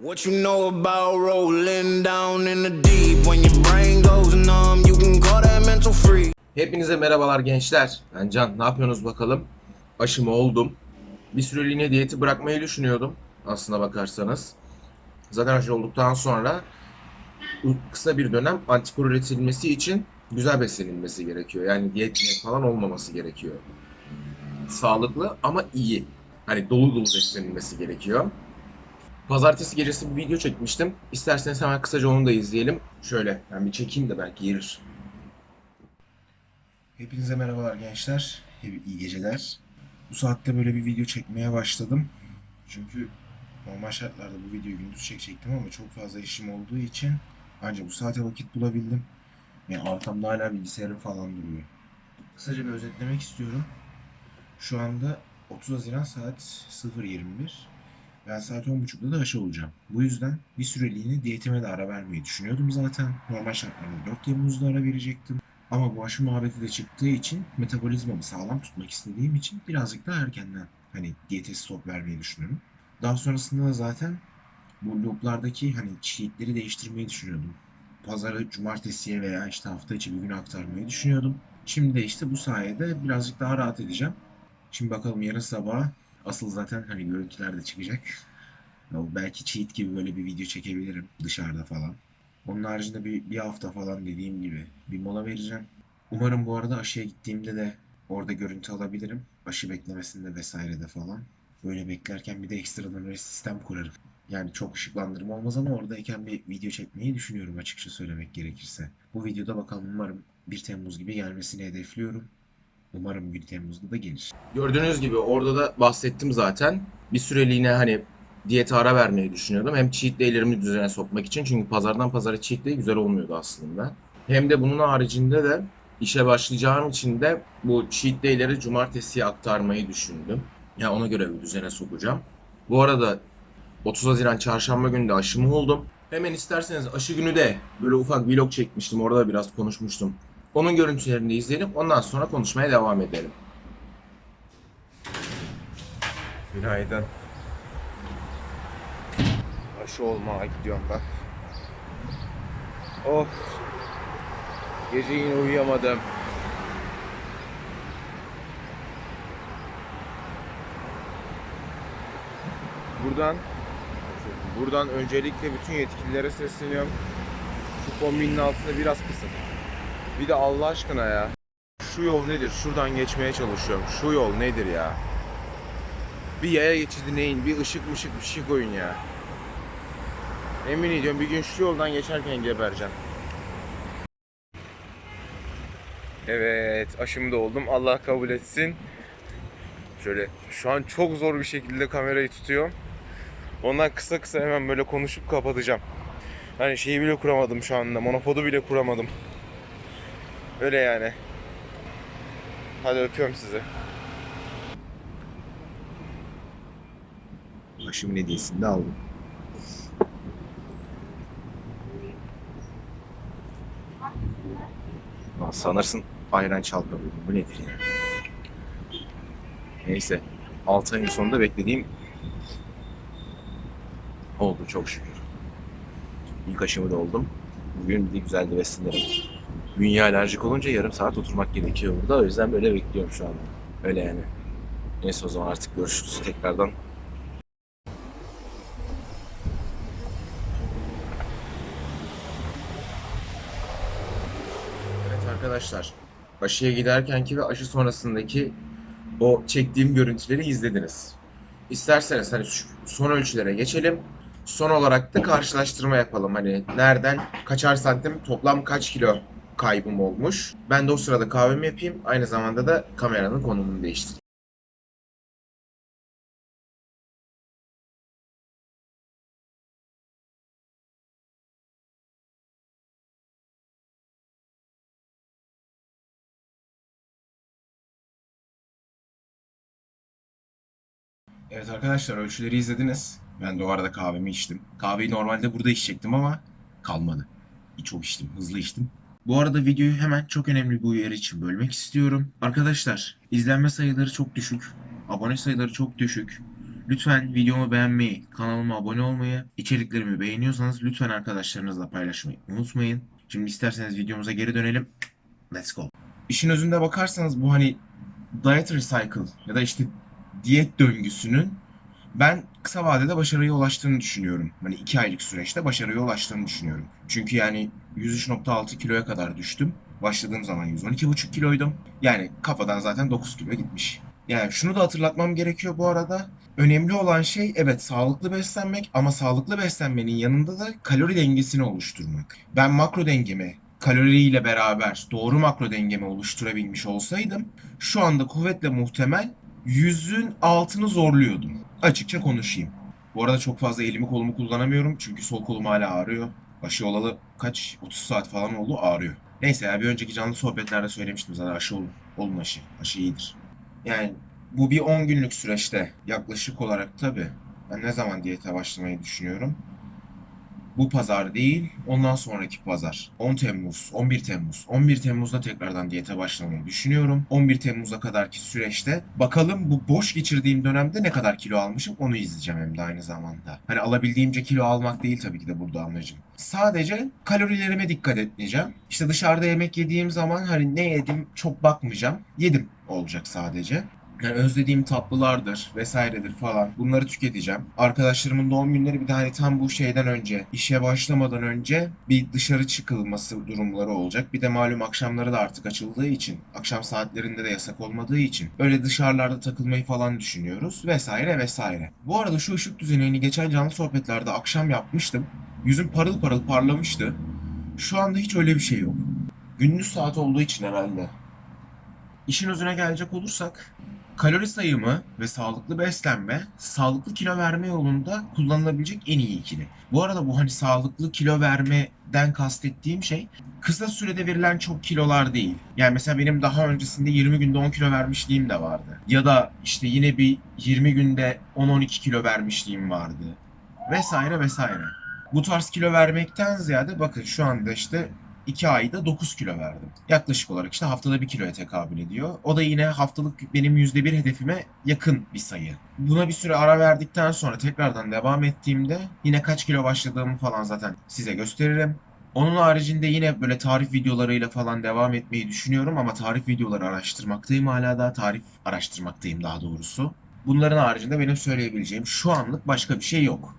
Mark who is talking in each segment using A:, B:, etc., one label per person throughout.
A: What you know about rolling down in the deep? When your brain goes numb, you can call that mental free.
B: Hepinize merhabalar gençler. Ben Can. Ne yapıyorsunuz bakalım? Aşımı oldum. Bir süreliğine diyeti bırakmayı düşünüyordum. Aslına bakarsanız. Zaten aşı olduktan sonra kısa bir dönem antikor üretilmesi için güzel beslenilmesi gerekiyor. Yani diyet falan olmaması gerekiyor. Sağlıklı ama iyi. Hani dolu dolu beslenilmesi gerekiyor. Pazartesi gecesi bir video çekmiştim. İsterseniz hemen kısaca onu da izleyelim. Şöyle ben bir çekeyim de belki gelir. Hepinize merhabalar gençler. İyi geceler. Bu saatte böyle bir video çekmeye başladım. Çünkü normal şartlarda bu videoyu gündüz çekecektim ama çok fazla işim olduğu için ancak bu saate vakit bulabildim. Yani arkamda hala bilgisayarım falan duruyor. Kısaca bir özetlemek istiyorum. Şu anda 30 Haziran saat 0.21. Ben saat 10.30'da da aşı olacağım. Bu yüzden bir süreliğine diyetime de ara vermeyi düşünüyordum zaten. Normal şartlarda 4 Temmuz'da ara verecektim. Ama bu aşı muhabbeti de çıktığı için metabolizmamı sağlam tutmak istediğim için birazcık daha erkenden hani diyete stop vermeyi düşünüyorum. Daha sonrasında da zaten bu looplardaki hani cheatleri değiştirmeyi düşünüyordum. Pazarı cumartesiye veya işte hafta içi bir güne aktarmayı düşünüyordum. Şimdi de işte bu sayede birazcık daha rahat edeceğim. Şimdi bakalım yarın sabah asıl zaten hani görüntüler de çıkacak. Ya belki cheat gibi böyle bir video çekebilirim dışarıda falan. Onun haricinde bir, bir hafta falan dediğim gibi bir mola vereceğim. Umarım bu arada aşıya gittiğimde de orada görüntü alabilirim. Aşı beklemesinde vesairede falan. Böyle beklerken bir de ekstradan öyle sistem kurarım. Yani çok ışıklandırma olmaz ama oradayken bir video çekmeyi düşünüyorum açıkça söylemek gerekirse. Bu videoda bakalım umarım 1 Temmuz gibi gelmesini hedefliyorum. Umarım 1 Temmuz'da da gelir. Gördüğünüz gibi orada da bahsettim zaten. Bir süreliğine hani diyete ara vermeyi düşünüyordum. Hem cheat day'lerimi düzene sokmak için. Çünkü pazardan pazara cheat day güzel olmuyordu aslında. Hem de bunun haricinde de işe başlayacağım için de bu cheat day'leri cumartesiye aktarmayı düşündüm. Ya ona göre bir düzene sokacağım. Bu arada 30 Haziran çarşamba günü de aşımı oldum. Hemen isterseniz aşı günü de böyle ufak vlog çekmiştim. Orada da biraz konuşmuştum. Onun görüntülerini izleyelim. Ondan sonra konuşmaya devam edelim. Günaydın. Aşı olmaya gidiyorum bak. Of. Gece yine uyuyamadım. Buradan buradan öncelikle bütün yetkililere sesleniyorum. Şu kombinin altında biraz kısın. Bir de Allah aşkına ya. Şu yol nedir? Şuradan geçmeye çalışıyorum. Şu yol nedir ya? Bir yaya geçidi neyin? Bir ışık mışık bir şey koyun ya. Emin ediyorum bir gün şu yoldan geçerken gebereceğim. Evet aşımı da oldum. Allah kabul etsin. Şöyle şu an çok zor bir şekilde kamerayı tutuyorum. Ondan kısa kısa hemen böyle konuşup kapatacağım. Hani şeyi bile kuramadım şu anda. Monopodu bile kuramadım. Öyle yani. Hadi öpüyorum sizi. Aşımın hediyesini de aldım. Lan sanırsın ayran çalkalıyordum. Bu nedir ya? Neyse. 6 ayın sonunda beklediğim oldu çok şükür. İlk aşımı da oldum. Bugün bir güzel de beslenirim. Bünye alerjik olunca yarım saat oturmak gerekiyor burada. O yüzden böyle bekliyorum şu anda. Öyle yani. Neyse o zaman artık görüşürüz tekrardan. Evet arkadaşlar. Aşıya giderkenki ve aşı sonrasındaki o çektiğim görüntüleri izlediniz. İsterseniz hani son ölçülere geçelim. Son olarak da karşılaştırma yapalım. Hani nereden kaçar santim toplam kaç kilo kaybım olmuş. Ben de o sırada kahvemi yapayım. Aynı zamanda da kameranın konumunu değiştireyim. Evet arkadaşlar ölçüleri izlediniz. Ben de o arada kahvemi içtim. Kahveyi normalde burada içecektim ama kalmadı. Çok içtim, hızlı içtim. Bu arada videoyu hemen çok önemli bir uyarı için bölmek istiyorum. Arkadaşlar izlenme sayıları çok düşük. Abone sayıları çok düşük. Lütfen videomu beğenmeyi, kanalıma abone olmayı, içeriklerimi beğeniyorsanız lütfen arkadaşlarınızla paylaşmayı unutmayın. Şimdi isterseniz videomuza geri dönelim. Let's go. İşin özünde bakarsanız bu hani dietary cycle ya da işte diyet döngüsünün ben kısa vadede başarıya ulaştığını düşünüyorum. Hani iki aylık süreçte başarıya ulaştığını düşünüyorum. Çünkü yani 103.6 kiloya kadar düştüm. Başladığım zaman 112.5 kiloydum. Yani kafadan zaten 9 kilo gitmiş. Yani şunu da hatırlatmam gerekiyor bu arada. Önemli olan şey evet sağlıklı beslenmek ama sağlıklı beslenmenin yanında da kalori dengesini oluşturmak. Ben makro dengemi kaloriyle beraber doğru makro dengemi oluşturabilmiş olsaydım şu anda kuvvetle muhtemel yüzün altını zorluyordum. Açıkça konuşayım. Bu arada çok fazla elimi kolumu kullanamıyorum çünkü sol kolum hala ağrıyor. Aşı olalı kaç 30 saat falan oldu ağrıyor. Neyse ya bir önceki canlı sohbetlerde söylemiştim zaten aşı olun. Olun aşı. Aşı iyidir. Yani bu bir 10 günlük süreçte yaklaşık olarak tabii. Ben ne zaman diyete başlamayı düşünüyorum? Bu pazar değil, ondan sonraki pazar. 10 Temmuz, 11 Temmuz. 11 Temmuz'da tekrardan diyete başlamayı düşünüyorum. 11 Temmuz'a kadarki süreçte bakalım bu boş geçirdiğim dönemde ne kadar kilo almışım onu izleyeceğim hem de aynı zamanda. Hani alabildiğimce kilo almak değil tabii ki de burada amacım. Sadece kalorilerime dikkat etmeyeceğim. İşte dışarıda yemek yediğim zaman hani ne yedim çok bakmayacağım. Yedim olacak sadece. Yani özlediğim tatlılardır vesairedir falan bunları tüketeceğim. Arkadaşlarımın doğum günleri bir de hani tam bu şeyden önce işe başlamadan önce bir dışarı çıkılması durumları olacak. Bir de malum akşamları da artık açıldığı için akşam saatlerinde de yasak olmadığı için öyle dışarılarda takılmayı falan düşünüyoruz vesaire vesaire. Bu arada şu ışık düzenini geçen canlı sohbetlerde akşam yapmıştım. Yüzüm parıl parıl parlamıştı. Şu anda hiç öyle bir şey yok. Gündüz saat olduğu için herhalde. İşin özüne gelecek olursak kalori sayımı ve sağlıklı beslenme sağlıklı kilo verme yolunda kullanılabilecek en iyi ikili. Bu arada bu hani sağlıklı kilo vermeden kastettiğim şey kısa sürede verilen çok kilolar değil. Yani mesela benim daha öncesinde 20 günde 10 kilo vermişliğim de vardı. Ya da işte yine bir 20 günde 10-12 kilo vermişliğim vardı. Vesaire vesaire. Bu tarz kilo vermekten ziyade bakın şu anda işte 2 ayda 9 kilo verdim. Yaklaşık olarak işte haftada 1 kiloya tekabül ediyor. O da yine haftalık benim %1 hedefime yakın bir sayı. Buna bir süre ara verdikten sonra tekrardan devam ettiğimde yine kaç kilo başladığımı falan zaten size gösteririm. Onun haricinde yine böyle tarif videolarıyla falan devam etmeyi düşünüyorum ama tarif videoları araştırmaktayım hala da tarif araştırmaktayım daha doğrusu. Bunların haricinde benim söyleyebileceğim şu anlık başka bir şey yok.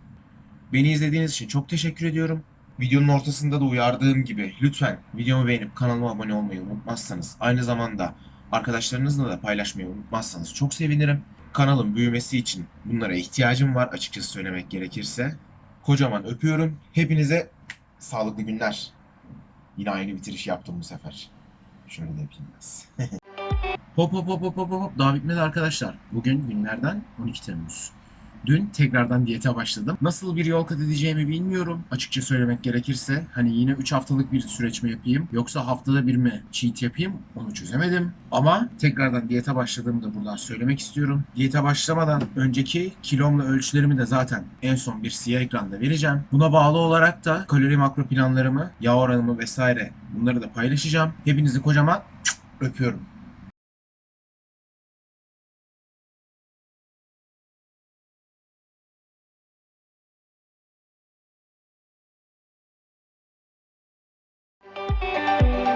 B: Beni izlediğiniz için çok teşekkür ediyorum. Videonun ortasında da uyardığım gibi lütfen videomu beğenip kanalıma abone olmayı unutmazsanız aynı zamanda arkadaşlarınızla da paylaşmayı unutmazsanız çok sevinirim. Kanalın büyümesi için bunlara ihtiyacım var açıkçası söylemek gerekirse. Kocaman öpüyorum. Hepinize sağlıklı günler. Yine aynı bitiriş yaptım bu sefer. Şöyle de yapayım hop hop hop hop hop hop. Daha bitmedi arkadaşlar. Bugün günlerden 12 Temmuz. Dün tekrardan diyete başladım. Nasıl bir yol kat edeceğimi bilmiyorum. Açıkça söylemek gerekirse hani yine 3 haftalık bir süreç mi yapayım yoksa haftada bir mi cheat yapayım onu çözemedim. Ama tekrardan diyete başladığımı da buradan söylemek istiyorum. Diyete başlamadan önceki kilomla ölçülerimi de zaten en son bir siyah ekranda vereceğim. Buna bağlı olarak da kalori makro planlarımı, yağ oranımı vesaire bunları da paylaşacağım. Hepinizi kocaman öpüyorum. Bye.